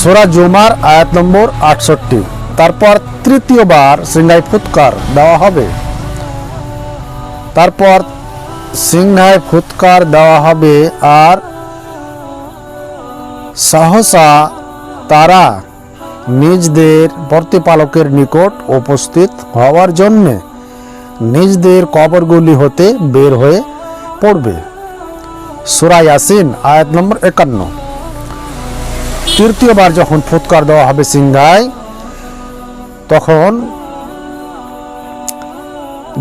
সোরা জুমার আয়াত নম্বর আটষট্টি। তারপর তৃতীয়বার সিংহায় ফুৎকার দেওয়া হবে। তারপর সিংহায় ফুৎকার দেওয়া হবে আর সহসা তারা নিজদের প্রতিপালকের নিকট উপস্থিত হওয়ার জন্যে নিজদের কবরগুলি হতে বের হয়ে পড়বে। সুরা ইয়াসিন, আয়াত নম্বর একান্ন। তৃতীয়বার যখন ফুৎকার দেওয়া হবে সিংহায়, তখন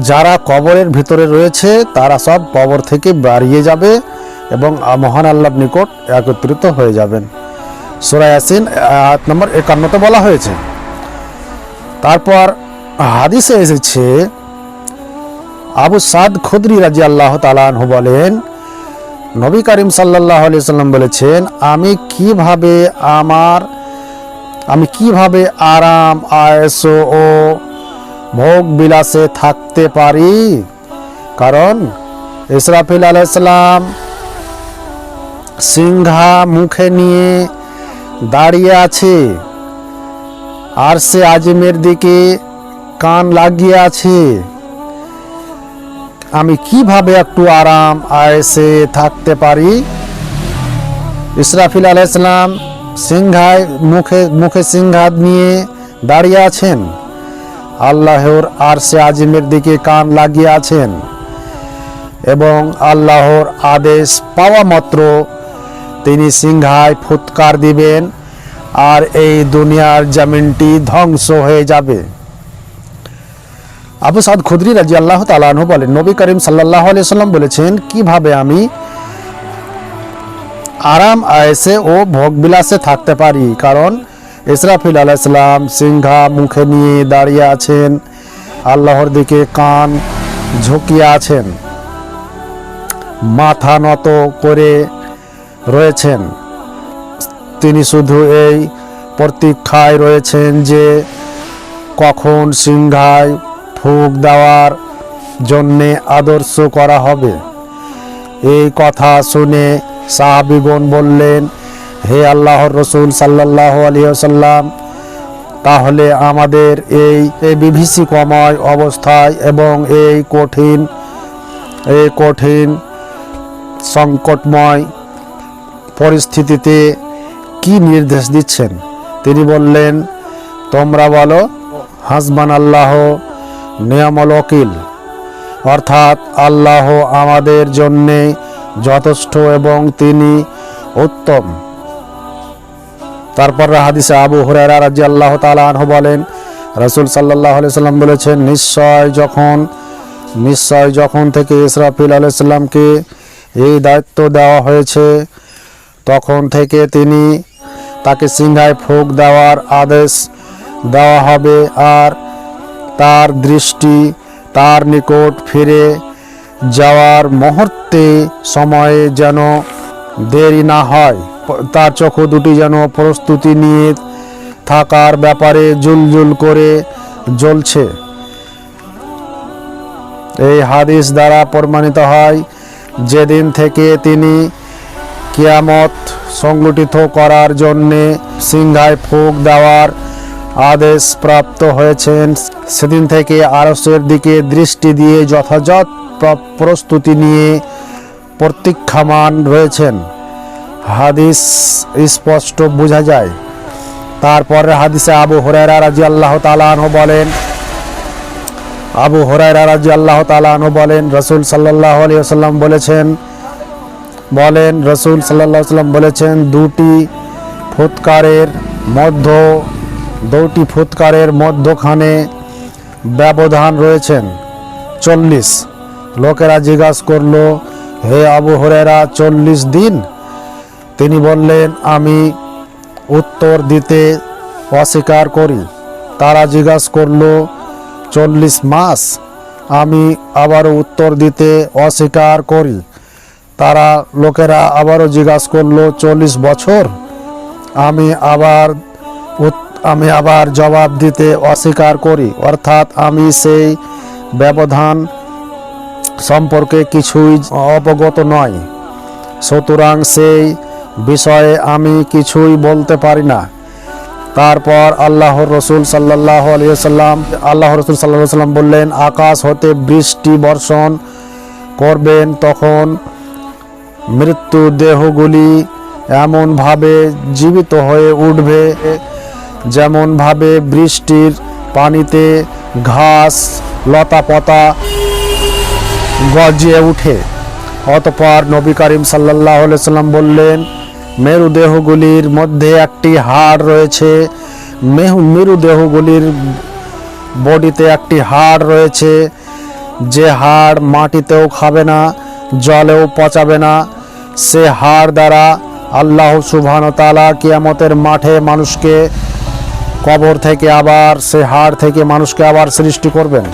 যারা কবরের ভিতরে রয়েছে, তারা সব কবর থেকে বাড়িয়ে যাবে এবং মহান আল্লাহর নিকট একত্রিত হয়ে যাবেন। সুরা ইয়াসিন, আয়াত নম্বর একান্নতে বলা হয়েছে। তারপর হাদিসে এসেছে, আবু সাদ খুদরি রাজি আল্লাহ তালাহু বলেন নবী করিম সাল্লাহ আলি সাল্লাম বলেছেন, আমি কীভাবে আমার আমি কীভাবে আরাম, আয়স ও ভোগ বিলাসে থাকতে পারি? কারণ ইসরাফিল আলাইসালাম সিংহা মুখে নিয়ে দাঁড়িয়ে আছে, আর সে আজিমের দিকে কান লাগিয়ে আছে। আমি কীভাবে একটু আরাম আয়েসে থাকতে পারি? ইসরাফিল আলাইসালাম সিংহায় মুখে মুখে সিংহাত নিয়ে দাঁড়িয়ে আছেন। আল্লাহর আর সে আজিমের দিকে কান লাগিয়ে আছেন এবং আল্লাহর আদেশ পাওয়া মাত্র তিনি সিংহায় ফুৎকার দিবেন আর এই দুনিয়ার জামিনটি ধ্বংস হয়ে যাবে। আবু সাদ খুদরি রাজি আল্লাহ তালাহু বলেন, নবী করিম সাল্লাহ সাল্লাম বলেছেন, কীভাবে আমি আরাম আয়েসে ও ভোগবিলাসে থাকতে পারি? কারণ ইসরাফিল আলাইসালাম সিংহা মুখে নিয়ে দাঁড়িয়ে আছেন, আল্লাহর দিকে কান ঝুঁকিয়ে আছেন, মাথা নত করে রয়েছেন। তিনি শুধু এই প্রতীক্ষায় রয়েছেন যে কখন সিংহায় ফুক দেওয়ার জন্যে আদর্শ করা হবে। এই কথা শুনে সাহাবিগণ বললেন, হে আল্লাহর রসুল সাল্লাহ আলিয়াল্লাম তাহলে আমাদের এই বিভীষিকময় অবস্থায় এবং এই কঠিন এই কঠিন সংকটময় পরিস্থিতিতে কি নির্দেশ দিচ্ছেন? তিনি বললেন, তোমরা বলো হাসবান আল্লাহ নিয়ামল ওকিল। অর্থাৎ আল্লাহ আমাদের জন্যে যথেষ্ট এবং তিনি উত্তম। তারপর হাদিসে আবু হুরায়রা রাজি আল্লাহ তালাহ বলেন, রসুল সাল্লাহ সাল্লাম বলেছেন, নিশ্চয় যখন নিশ্চয় যখন থেকে ইসরাফিল আলাইসাল্লামকে এই দায়িত্ব দেওয়া হয়েছে, তখন থেকে তিনি তাকে সিংহায় ফুক দেওয়ার আদেশ দেওয়া হবে। আর তার দৃষ্টি তার নিকট ফিরে যাওয়ার মুহূর্তে সময়ে যেন দেরি না হয়। তার চোখ দুটি যেন প্রস্তুতি নিয়ে থাকার ব্যাপারে জুলজুল করে জ্বলছে। এই হাদিস দ্বারা প্রমাণিত হয়, যেদিন থেকে তিনি কিয়ামত সংগঠিত করার জন্যে সিংহায় ফুক দেওয়ার আদেশ প্রাপ্ত হয়েছেন। সেদিন থেকে আরসের দিকে দৃষ্টি দিয়ে যথাযথ প্রস্তুতি নিয়ে প্রতীক্ষামান রয়েছেন। হাদিস স্পষ্ট বোঝা যায়। তারপরে হাদিসে আবু হরাইরা রাজি আল্লাহ তালাহ বলেন, আবু হরাইরা রাজি আল্লাহ তালাহ বলেন, রসুল সাল্লাহ আলিয়া সাল্লাম বলেছেন, বলেন, রসুল সাল্লাহ সাল্লাম বলেছেন, দুটি ফুৎকারের মধ্য দুটি ফুৎকারের মধ্যখানে ব্যবধান রয়েছেন। চল্লিশ। লোকেরা জিজ্ঞাসা করল, হে আবু হরেরা চল্লিশ দিন? তিনি বললেন, আমি উত্তর দিতে অস্বীকার করি। তারা জিজ্ঞাসা করল, চল্লিশ মাস? আমি আবারও উত্তর দিতে অস্বীকার করি। তারা লোকেরা আবারও জিজ্ঞাসা করল, চল্লিশ বছর? আমি আবার আমি আবার জবাব দিতে অস্বীকার করি। অর্থাৎ আমি সেই ব্যবধান সম্পর্কে কিছুই অবগত নয় সুতরাং সেই বিষয়ে আমি কিছুই বলতে পারি না। তারপর আল্লাহর রসুল সাল্লাহ আলিয়াল্লাম আল্লাহ রসুল সাল্লাহ সাল্লাম বললেন, আকাশ হতে বৃষ্টি বর্ষণ করবেন, তখন মৃত্যু দেহগুলি এমনভাবে জীবিত হয়ে উঠবে যেমনভাবে বৃষ্টির পানিতে ঘাস লতা লতাপাতা গজিয়ে উঠে অতপর নবী করিম সাল্লাহ সাল্লাম বললেন, মেরুদেহগুলির মধ্যে একটি হাড় রয়েছে। মেহু, মেরুদেহগুলির বডিতে একটি হাড় রয়েছে। যে হাড় মাটিতেও খাবে না, জলেও পচাবে না। সে হাড় দ্বারা আল্লাহ সুবহান তালা কিয়ামতের মাঠে মানুষকে কবর থেকে আবার সে হাড় থেকে মানুষকে আবার সৃষ্টি করবেন।